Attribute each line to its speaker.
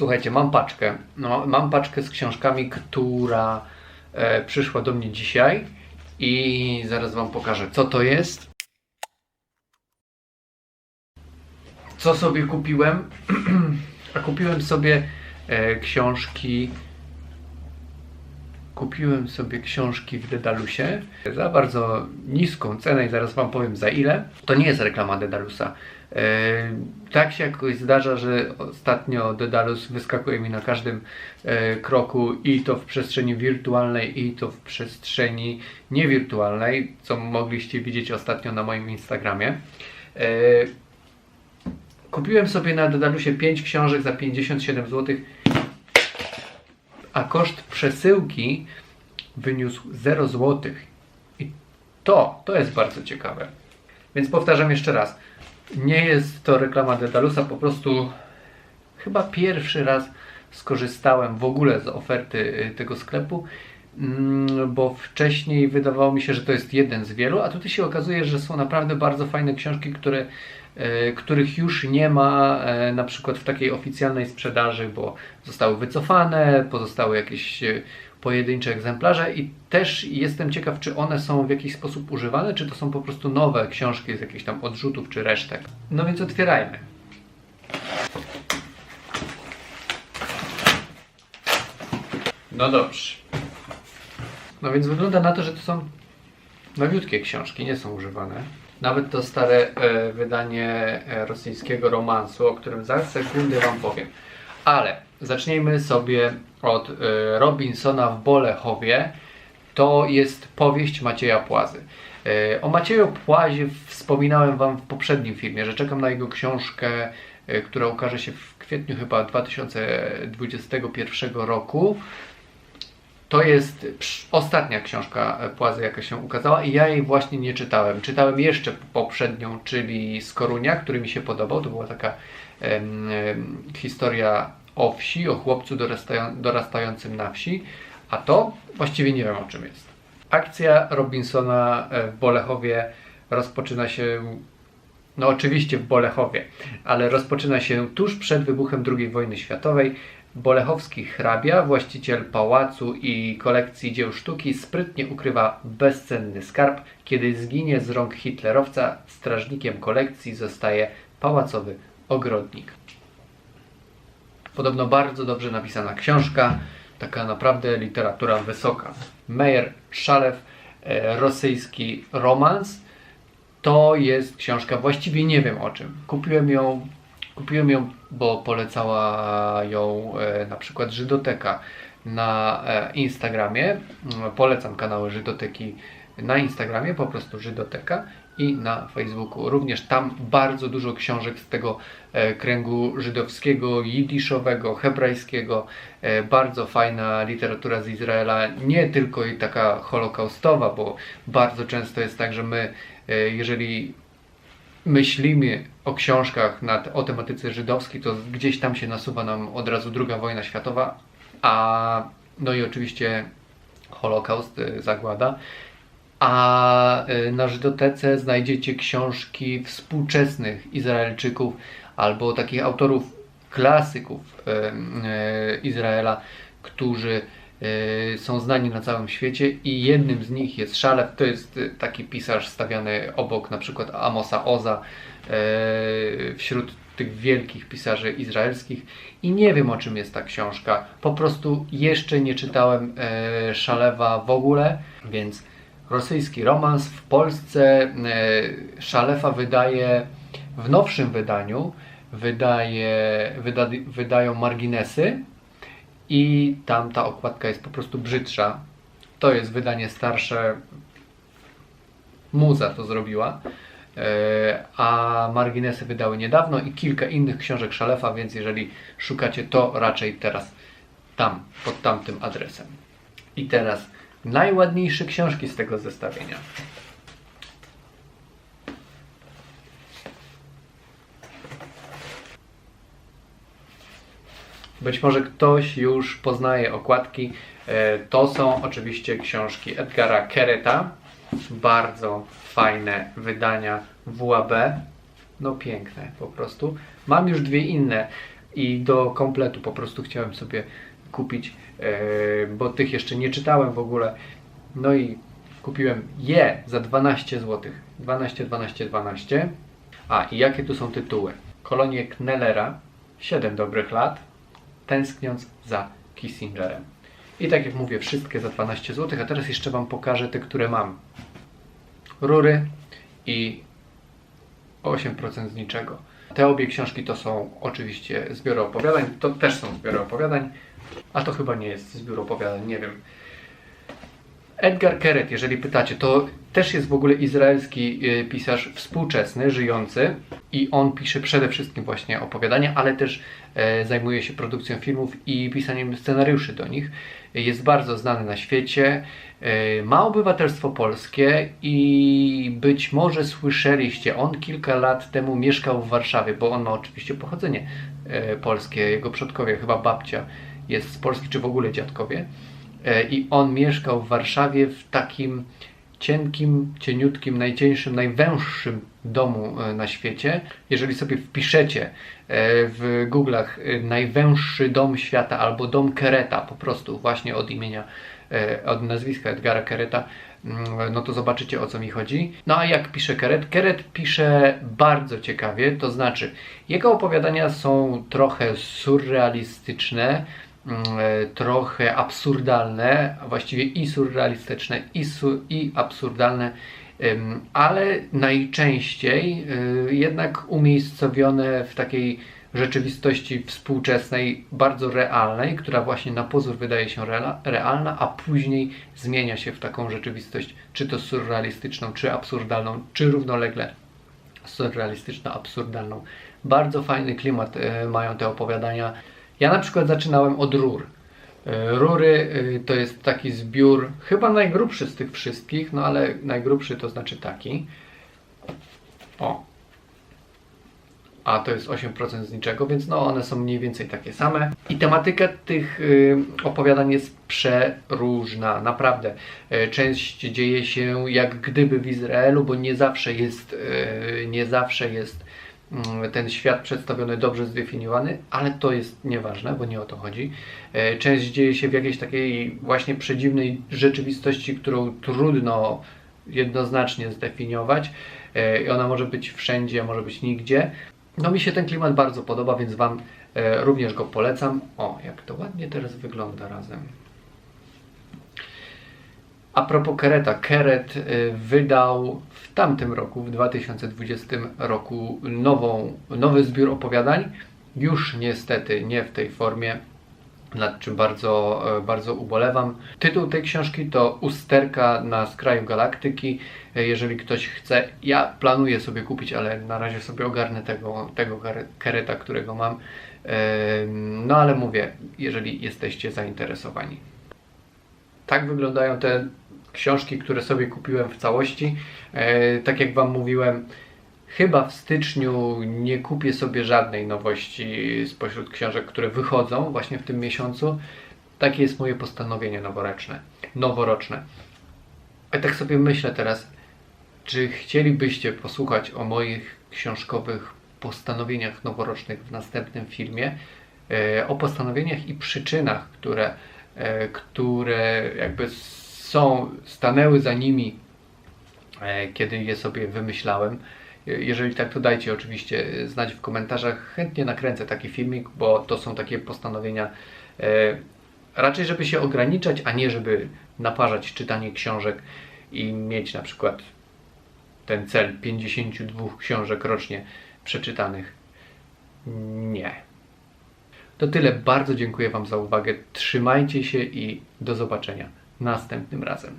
Speaker 1: Słuchajcie, mam paczkę. No, mam paczkę z książkami, która e, przyszła do mnie dzisiaj i zaraz Wam pokażę, co to jest. Co sobie kupiłem? A kupiłem sobie e, książki. Kupiłem sobie książki w Dedalusie za bardzo niską cenę i zaraz Wam powiem za ile. To nie jest reklama Dedalusa. E, tak się jakoś zdarza, że ostatnio Dedalus wyskakuje mi na każdym e, kroku i to w przestrzeni wirtualnej i to w przestrzeni niewirtualnej, co mogliście widzieć ostatnio na moim Instagramie. E, Kupiłem sobie na Dedalusie 5 książek za 57 zł, a koszt przesyłki wyniósł 0 zł. I to, to jest bardzo ciekawe. Więc powtarzam jeszcze raz. Nie jest to reklama Dedalusa, po prostu chyba pierwszy raz skorzystałem w ogóle z oferty y, tego sklepu, mm, bo wcześniej wydawało mi się, że to jest jeden z wielu, a tutaj się okazuje, że są naprawdę bardzo fajne książki, które, y, których już nie ma y, na przykład w takiej oficjalnej sprzedaży, bo zostały wycofane, pozostały jakieś pojedyncze egzemplarze i też jestem ciekaw, czy one są w jakiś sposób używane, czy to są po prostu nowe książki z jakichś tam odrzutów czy resztek. No więc otwierajmy. No dobrze. No więc wygląda na to, że to są nowiutkie książki, nie są używane. Nawet to stare e, wydanie e, rosyjskiego romansu, o którym za sekundę Wam powiem. Ale zacznijmy sobie od e, Robinsona w Bolechowie. To jest powieść Macieja Płazy. E, o Macieju Płazie wspominałem Wam w poprzednim filmie, że czekam na jego książkę, e, która ukaże się w kwietniu chyba 2021 roku. To jest ostatnia książka e, Płazy, jaka się ukazała i ja jej właśnie nie czytałem. Czytałem jeszcze poprzednią, czyli Skorunia, który mi się podobał. To była taka em, historia o wsi, o chłopcu dorastają, dorastającym na wsi, a to właściwie nie wiem o czym jest. Akcja Robinsona w Bolechowie rozpoczyna się no oczywiście w Bolechowie, ale rozpoczyna się tuż przed wybuchem II wojny światowej. Bolechowski hrabia, właściciel pałacu i kolekcji dzieł sztuki, sprytnie ukrywa bezcenny skarb. Kiedy zginie z rąk hitlerowca, strażnikiem kolekcji zostaje pałacowy ogrodnik. Podobno bardzo dobrze napisana książka, taka naprawdę literatura wysoka. Meyer Szalew, e, rosyjski romans. To jest książka, właściwie nie wiem o czym. Kupiłem ją, kupiłem ją, bo polecała ją e, na przykład Żydoteka na e, Instagramie. Mm, Polecam kanały Żydoteki na Instagramie, po prostu Żydoteka i na Facebooku. Również tam bardzo dużo książek z tego e, kręgu żydowskiego, jidyszowego, hebrajskiego. E, bardzo fajna literatura z Izraela, nie tylko i taka holokaustowa, bo bardzo często jest tak, że my, e, jeżeli myślimy o książkach nad, o tematyce żydowskiej, to gdzieś tam się nasuwa nam od razu druga wojna światowa, a no i oczywiście Holokaust, zagłada. A y, na Żydotece znajdziecie książki współczesnych Izraelczyków albo takich autorów klasyków y, y, Izraela, którzy są znani na całym świecie i jednym z nich jest Szalew, to jest taki pisarz stawiany obok na przykład Amosa Oza wśród tych wielkich pisarzy izraelskich i nie wiem o czym jest ta książka. Po prostu jeszcze nie czytałem Szalewa w ogóle, więc rosyjski romans w Polsce e, Szalefa wydaje w nowszym wydaniu wydaje, wyda, wydają marginesy i tam ta okładka jest po prostu brzydsza. To jest wydanie starsze. Muza to zrobiła. E, a marginesy wydały niedawno i kilka innych książek Szalefa, więc jeżeli szukacie, to raczej teraz tam, pod tamtym adresem. I teraz najładniejsze książki z tego zestawienia. Być może ktoś już poznaje okładki. E, To są oczywiście książki Edgara Kereta. Bardzo fajne wydania WAB. No piękne po prostu. Mam już dwie inne. i do kompletu po prostu chciałem sobie kupić, bo tych jeszcze nie czytałem w ogóle. No i kupiłem je za 12 zł. 12, 12, 12. A i jakie tu są tytuły? Kolonie Knellera, 7 dobrych lat, tęskniąc za Kissingerem. I tak jak mówię, wszystkie za 12 zł, a teraz jeszcze Wam pokażę te, które mam. Rury i 8% z niczego. Te obie książki to są oczywiście zbiory opowiadań, to też są zbiory opowiadań, a to chyba nie jest zbiór opowiadań, nie wiem. Edgar Keret, jeżeli pytacie, to też jest w ogóle izraelski y, pisarz współczesny, żyjący i on pisze przede wszystkim właśnie opowiadania, ale też e, zajmuje się produkcją filmów i pisaniem scenariuszy do nich. Jest bardzo znany na świecie, e, ma obywatelstwo polskie i być może słyszeliście, on kilka lat temu mieszkał w Warszawie, bo on ma oczywiście pochodzenie e, polskie, jego przodkowie, chyba babcia jest z Polski, czy w ogóle dziadkowie. E, I on mieszkał w Warszawie w takim cienkim, cieniutkim, najcieńszym, najwęższym domu e, na świecie. Jeżeli sobie wpiszecie e, w Google'ach najwęższy dom świata albo dom Kereta, po prostu właśnie od imienia, od nazwiska Edgara Kereta, mm, no to zobaczycie o co mi chodzi. No a jak pisze Keret? Keret pisze bardzo ciekawie, to znaczy jego opowiadania są trochę surrealistyczne, trochę absurdalne, właściwie i surrealistyczne, i, su, i absurdalne, ale najczęściej e, jednak umiejscowione w takiej rzeczywistości współczesnej, bardzo realnej, która właśnie na pozór wydaje się realna, a później zmienia się w taką rzeczywistość, czy to surrealistyczną, czy absurdalną, czy równolegle surrealistyczno-absurdalną. Bardzo fajny klimat e, mają te opowiadania. Ja na przykład zaczynałem od rur. E, rury e, to jest taki zbiór, chyba najgrubszy z tych wszystkich, no ale najgrubszy to znaczy taki. O. A to jest 8% z niczego, więc no one są mniej więcej takie same. I tematyka tych y, opowiadań jest przeróżna, naprawdę. Część dzieje się jak gdyby w Izraelu, bo nie zawsze jest, nie zawsze jest ten świat przedstawiony dobrze zdefiniowany, ale to jest nieważne, bo nie o to chodzi. E, część dzieje się w jakiejś takiej właśnie przedziwnej rzeczywistości, którą trudno jednoznacznie zdefiniować e, i ona może być wszędzie, może być nigdzie. No mi się ten klimat bardzo podoba, więc Wam e, również go polecam. O, jak to ładnie teraz wygląda razem. A propos Kereta, Keret wydał w tamtym roku, w 2020 roku, nową, nowy zbiór opowiadań. Już niestety nie w tej formie, nad czym bardzo, e, bardzo ubolewam. Tytuł tej książki to Usterka na skraju galaktyki. E, jeżeli ktoś chce, ja planuję sobie kupić, ale na razie sobie ogarnę tego, tego kereta, którego mam. No ale mówię, jeżeli jesteście zainteresowani. Tak wyglądają te książki, które sobie kupiłem w całości. E, tak jak Wam mówiłem, chyba w styczniu nie kupię sobie żadnej nowości spośród książek, które wychodzą właśnie w tym miesiącu. Takie jest moje postanowienie noworoczne. noworoczne. A tak sobie myślę teraz, czy chcielibyście posłuchać o moich książkowych postanowieniach noworocznych w następnym filmie? E, o postanowieniach i przyczynach, które, które jakby są, stanęły za nimi, e, kiedy je sobie wymyślałem. Jeżeli tak, to dajcie oczywiście znać w komentarzach. Chętnie nakręcę taki filmik, bo to są takie postanowienia e, raczej, żeby się ograniczać, a nie żeby naparzać czytanie książek i mieć na przykład ten cel 52 książek rocznie przeczytanych. To tyle. Bardzo dziękuję Wam za uwagę. Trzymajcie się i do zobaczenia następnym razem.